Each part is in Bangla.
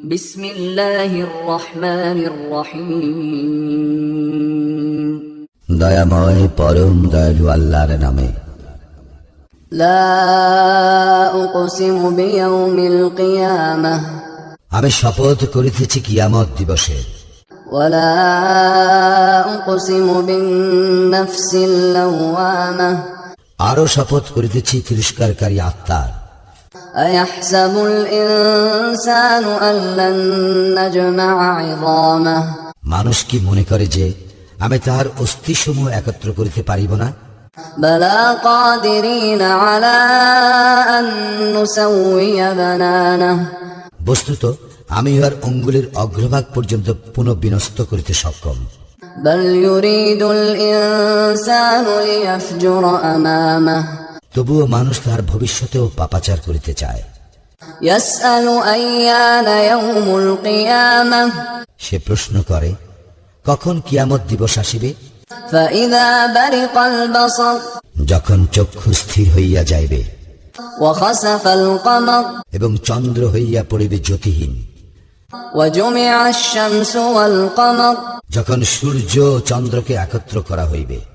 بسم الله الرحمن الرحيم দয়াময় পরম দয়ালু আল্লাহর নামে لا أقسم بيوم القيامة আমি শপথ করিতেছি কিয়ামত দিবসে ولا أقسم بالنفس اللوامة আরো শপথ করিতেছি তিরস্কারকারী আত্মার أيحسب الإنسان أن لن نجمع عظامه মানুষ কি মনে করে যে আমি তাহার অস্থিসমূহ একত্র করিতে পারিব না بلى قادرين على أن نسوي بنانه বস্তুত আমি ইহার অঙ্গুলির অগ্রভাগ পর্যন্ত পুনঃবিনষ্ট করিতে সক্ষম بل يريد الإنسان ليفجر أمامه তবুও মানুষ তার ভবিষ্যতেও পাপাচার করিতে চায়। সে প্রশ্ন করে কখন কিয়ামত দিবস আসিবে? যখন চক্ষু স্থির হইয়া যাইবে এবং চন্দ্র হইয়া পড়িবে জ্যোতিহীন। যখন সূর্য চন্দ্রকে একত্র করা হইবে।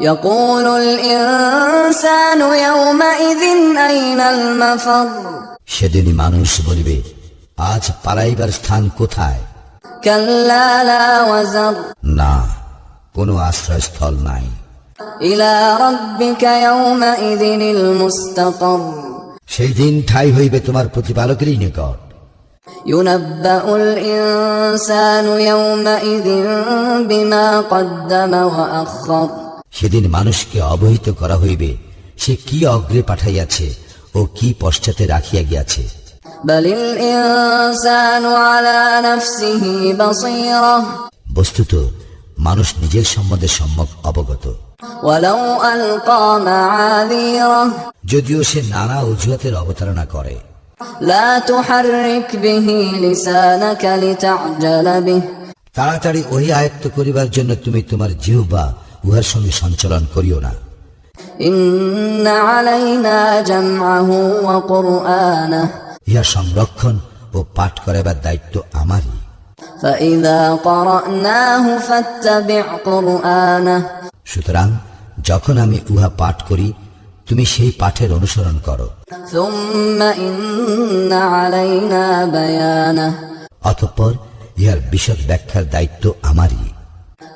يقول الإنسان يومئذ أين المفر সেদিনই মানুষ বলিবে আজ পালাইবার স্থান কোথায় كلا لا وزر না কোনো আশ্রয়স্থল নাই إلى ربك يومئذ المستقر সেই দিন ঠাই হইবে তোমার প্রতিপালকেরই নিকট ينبأ সেদিন মানুষকে অবহিত করা হইবে সে কি অগ্রে পাঠাইয়াছে ও কি পশ্চাতে রাখিয়া গিয়াছে। বস্তুত মানুষ নিজের সম্বন্ধে সম্যক অবগত। যদিও সে নানা অজুহাতের অবতারণা করে। তাড়াতাড়ি ওই আয়ত্ত করিবার জন্য তুমি তোমার জিহবা উহার সঙ্গে সঞ্চালন করিও না। ইহা সংরক্ষণ ও পাঠ করাবার দায়িত্ব আমারই। সুতরাং যখন আমি উহা পাঠ করি তুমি সেই পাঠের অনুসরণ করো। অতঃপর ইহার বিশদ ব্যাখ্যার দায়িত্ব আমারই।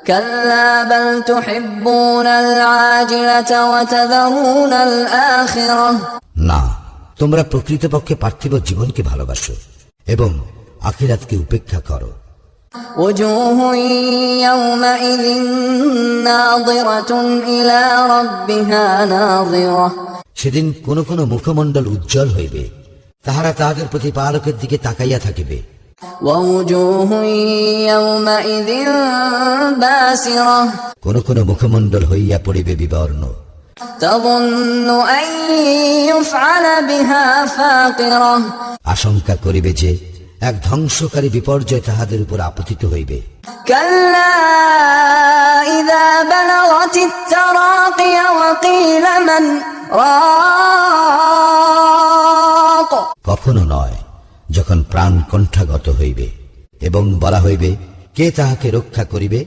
كلا بل تحبون العاجلة وتذرون الآخرة না তোমরা প্রকৃতপক্ষে পার্থিব জীবনকে ভালোবাসো এবং আখিরাতকে উপেক্ষা করো وجوه يومئذ ناظرة إلى ربها ناظرة সেদিন কোন কোন মুখমণ্ডল উজ্জ্বল হইবে তাহারা তাহাদের প্রতিপালকের দিকে তাকাইয়া থাকিবে ووجوه يومئذ باسرة কোন কোন মুখমন্ডল হইয়া পড়িবে বিবর্ণ। আশঙ্কা করিবে যে এক ধ্বংসকারী বিপর্যয় তাহাদের উপর আপতিত হইবে। কল্লা যখন প্রাণ কণ্ঠাগত হইবে এবং বলা হইবে, কে তাহাকে রক্ষা করিবে?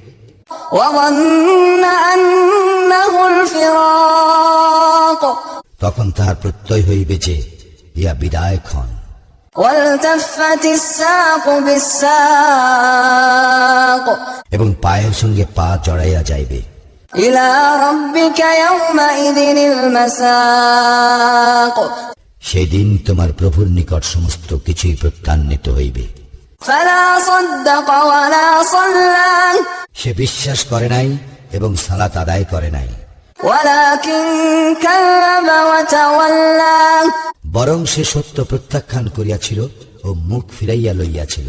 তখন তাহার প্রত্যয় হইবে যে, ইয়া বিদায় খন এবং পায়ের সঙ্গে পা জড়াইয়া যাইবে। ইলা রব্বিকা ইয়াউমাইযিনিল মাসাক। সেদিন তোমার প্রভুর নিকট সমস্ত কিছুই প্রত্যান্বিত হইবে। সে বিশ্বাস করে নাই এবং সালাত আদায় করে নাই। বরং সে সত্য প্রত্যাখ্যান করিয়াছিল ও মুখ ফিরাইয়া লইয়াছিল।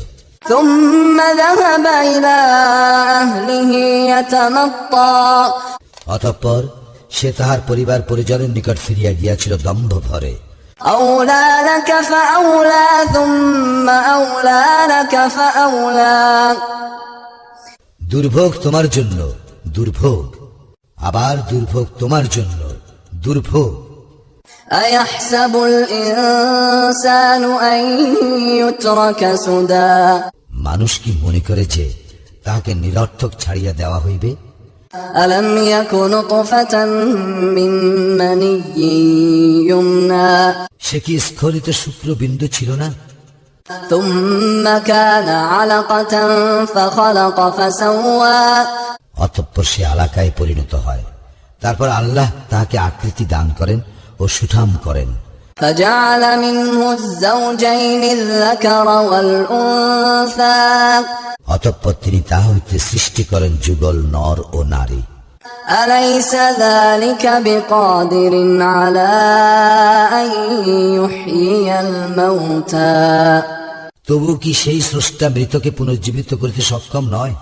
অতঃপর সে তাহার পরিবার পরিজনের নিকট ফিরিয়া গিয়াছিল দম্ভ ভরে। أولى لك فأولى ثم أولى لك فأولى দুর্ভোগ তোমার জন্য দুর্ভোগ আবার দুর্ভোগ তোমার জন্য দুর্ভোগ أيحسب الإنسان أن يترك سدى মানুষ কি মনে করে যে তাহাকে নিরর্থক ছাড়িয়া দেওয়া হইবে ألم يك نطفة من مني يمنى সে কি স্খলিত শুক্রবিন্দু ছিল না ثم كان علقة فخلق فسوى অতঃপর সে আলাকায় পরিণত হয় তারপর আল্লাহ তাহাকে আকৃতি দান করেন ও সুঠাম করেন فجعل منه الزوجين الذكر والأنثى অতঃপর তিনি তাহা হইতে সৃষ্টি করেন যুগল নর ও নারী أليس ذلك بقادر على أن يحيي الموتى তবু কি সেই স্রষ্টা মৃতকে পুনর্জীবিত করিতে সক্ষম নয়